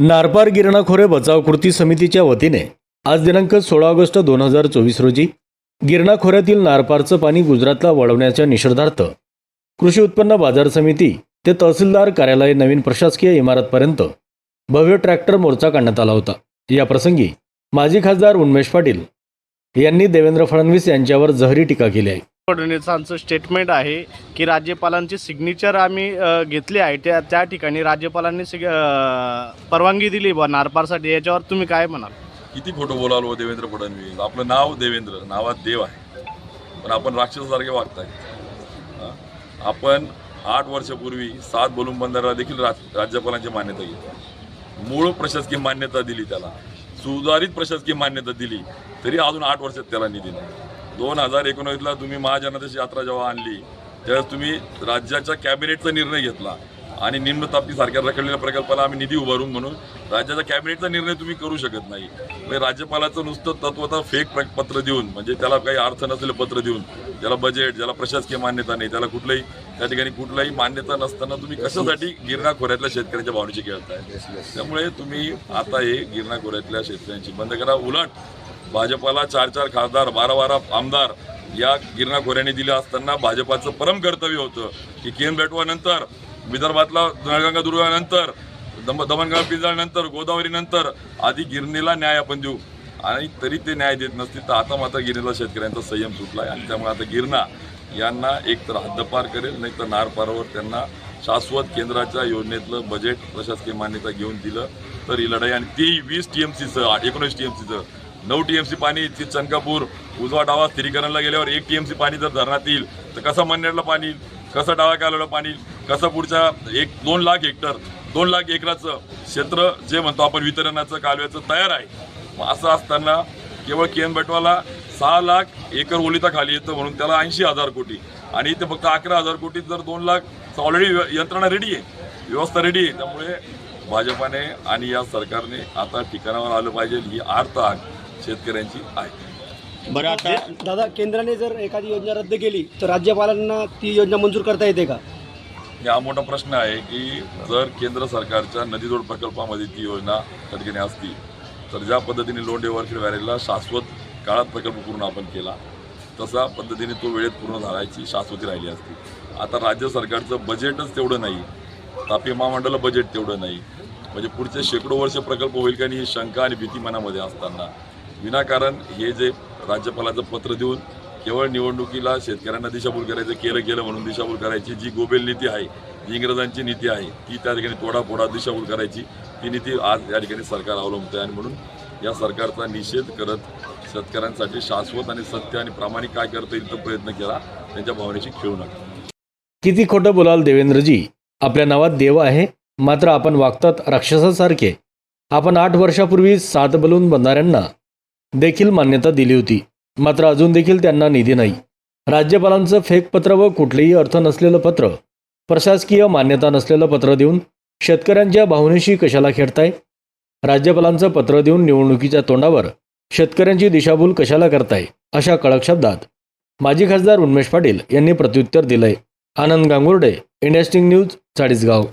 नारपार गिरणाखोरे बचाव कृती समितीच्या वतीने आज दिनांक सोळा ऑगस्ट दोन हजार चोवीस रोजी गिरणा खोऱ्यातील नारपारचं पाणी गुजरातला वळवण्याच्या निषेधार्थ कृषी उत्पन्न बाजार समिती ते तहसीलदार कार्यालय नवीन प्रशासकीय इमारतपर्यंत भव्य ट्रॅक्टर मोर्चा काढण्यात आला होता. या प्रसंगी माजी खासदार उन्मेष पाटील यांनी देवेंद्र फडणवीस यांच्यावर जहरी टीका केली आहे. फडणवीसांचं स्टेटमेंट आहे की राज्यपालांची सिग्नेचर आम्ही घेतली आहे. त्या त्या ठिकाणी राज्यपालांनी सिग परवानगी दिली बा नारपारसाठी. याच्यावर तुम्ही काय म्हणाल? किती खोटं बोलालो हो देवेंद्र फडणवीस? आपलं नाव देवेंद्र नावात देव आहे. पण आपण राक्षसासारखे वागताय. आपण आठ वर्षापूर्वी सात बोलून बंदराला देखील राज्यपालांची मान्यता घेतली. मूळ प्रशासकीय मान्यता दिली त्याला. सुधारित प्रशासकीय मान्यता दिली तरी अजून आठ वर्षात त्याला निधी नाही. दोन हजार एकोणीसला तुम्ही महाजनादेश यात्रा जेव्हा आणली त्यावेळेस तुम्ही राज्याच्या कॅबिनेटचा निर्णय घेतला आणि निम्नतापी सारख्या रखडलेल्या प्रकल्पाला आम्ही निधी उभारून म्हणून राज्याचा कॅबिनेटचा निर्णय तुम्ही करू शकत नाही. म्हणजे राज्यपालाचं नुसतं तत्वता फेक पत्र देऊन म्हणजे त्याला काही अर्थ नसलेलं पत्र देऊन ज्याला बजेट ज्याला प्रशासकीय मान्यता नाही त्याला कुठलंही त्या ठिकाणी कुठलाही मान्यता नसताना तुम्ही कशासाठी गिरणा खोऱ्यातल्या शेतकऱ्यांच्या भावनेची खेळताय? त्यामुळे तुम्ही आता हे गिरणा खोऱ्यातल्या शेतकऱ्यांची बंद करा. उलट भाजपाला चार चार खासदार बारा बारा आमदार या गिरणा खोऱ्याने दिलं असताना भाजपाचं परम कर्तव्य होतं की किरण बेटवानंतर विदर्भातला नळगंगा दुर्गानंतर दम दमणगाव पिंजाळनंतर गोदावरीनंतर आधी गिरणीला न्याय आपण देऊ. आणि तरी ते न्याय देत नसतील तर आता मात्र गिरणीला शेतकऱ्यांचा संयम सुटला आहे आणि त्यामुळे आता गिरणा यांना एक तर हद्दपार करेल नाही तर नारपारावर त्यांना शाश्वत केंद्राच्या योजनेतलं बजेट प्रशासकीय मान्यता घेऊन दिलं. तर ही लढाई आणि ती वीस टी एम सीचं एकोणीस टी एम सीचं नऊ टी एम सी पाणी ती चनकापूर उजवा डावा स्थिरीकरणला गेल्यावर एक टी एम सी पाणी जर धरणात येईल तर कसं मन्नेरला पाणी कसं डावा कालवलं पाणी कसं पुढच्या एक दोन लाख हेक्टर दोन लाख एकराचं क्षेत्र जे म्हणतो आपण वितरणाचं कालव्याचं तयार आहे. मग असं असताना केवळ केन बटवाला सहा लाख एकर ओलिता खाली येतं म्हणून त्याला ऐंशी हजार कोटी. आणि इथे फक्त अकरा हजार कोटीत जर दोन लाख ऑलरेडी यंत्रणा रेडी आहे. व्यवस्था रेडी आहे. त्यामुळे भाजपाने आणि या सरकारने आता ठिकाणावर आलं पाहिजे ही आर्थ आग. शेतकऱ्यांची आहे. बरं आता दादा केंद्राने जर एखादी योजना रद्द केली तर राज्यपालांना ती योजना मंजूर करता येते का? हा मोठा प्रश्न आहे की जर केंद्र सरकारच्या नदीजोड प्रकल्पामध्ये ती योजना त्या ठिकाणी असती तर ज्या पद्धतीने लोंढे वरखेड वॅरेला शाश्वत काळात प्रकल्प पूर्ण आपण केला तसा पद्धतीने तो वेळेत पूर्ण झाल्याची शाश्वती राहिली असती. आता राज्य सरकारचं बजेटच तेवढं नाही. तापी महामंडळाला बजेट तेवढं नाही. म्हणजे पुढचे शेकडो वर्ष प्रकल्प होईल का नाही ही शंका आणि भीती मनामध्ये असताना. विनाकारण हे जे राज्यपालाचं पत्र देऊन केवळ निवडणुकीला शेतकऱ्यांना दिशाभूल करायचं केलं केलं म्हणून दिशाभूल करायची जी गोबेल नीती आहे जी इंग्रजांची नीती आहे ती त्या ठिकाणी तोडाफोडा दिशाभूल करायची ती नीती आज या ठिकाणी सरकार अवलंबते आणि म्हणून या सरकारचा निषेध करत शेतकऱ्यांसाठी शाश्वत आणि सत्य आणि प्रामाणिक काय करता येईल तो प्रयत्न केला त्यांच्या भावनेशी खेळू नका. किती खोटं बोलाल देवेंद्रजी? आपल्या नावात देव आहे मात्र आपण वागतात राक्षसासारखे. आपण आठ वर्षापूर्वी सात बलून बंधाऱ्यांना देखील मान्यता दिली होती. मात्र अजून देखील त्यांना निधी नाही. राज्यपालांचं फेक पत्र व कुठलेही अर्थ नसलेलं पत्र प्रशासकीय मान्यता नसलेलं पत्र देऊन शेतकऱ्यांच्या भावनेशी कशाला खेळताय? राज्यपालांचं पत्र देऊन निवडणुकीच्या तोंडावर शेतकऱ्यांची दिशाभूल कशाला करताय? अशा कडक शब्दात माजी खासदार उन्मेष पाटील यांनी प्रत्युत्तर दिलंय. आनंद गांगुर्डे इंडस्ट्रिंग न्यूज चाळीसगाव.